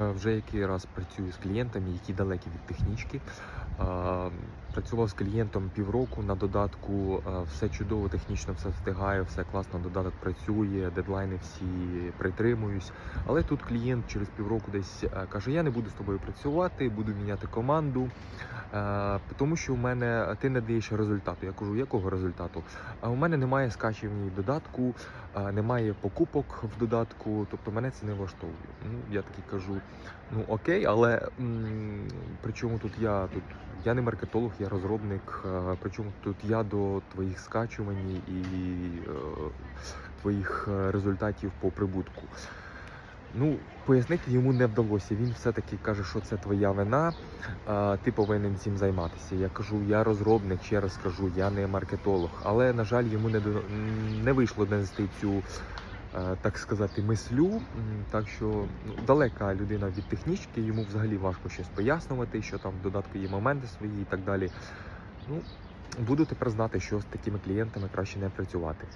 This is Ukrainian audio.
Вже який раз працюю з клієнтами, які далекі від технічки. Працював з клієнтом півроку на додатку, е, все чудово, технічно все встигаю, все класно, додаток працює, дедлайни всі притримуюсь. Але тут клієнт через півроку десь е, каже: Я не буду з тобою працювати, буду міняти команду, е, тому що у мене ти не даєш результату. Я кажу, якого результату? А у мене немає скачувань додатку, немає покупок в додатку, тобто мене це не влаштовує. Ну, я такий кажу, ну окей, але м, причому тут я тут я не маркетолог, я розробник. е, Причому тут я до твоїх скачувань і е, твоїх е, результатів по прибутку. Ну, пояснити йому не вдалося. Він все-таки каже, що це твоя вина, ти повинен цим займатися. Я кажу, я розробник, ще раз кажу, я не маркетолог. Але, на жаль, йому не, не вийшло донести цю, так сказати, мислю. Так що ну, далека людина від технічки, йому взагалі важко щось пояснювати, що там в додатку є моменти свої і так далі. Ну, буду тепер знати, що з такими клієнтами краще не працювати.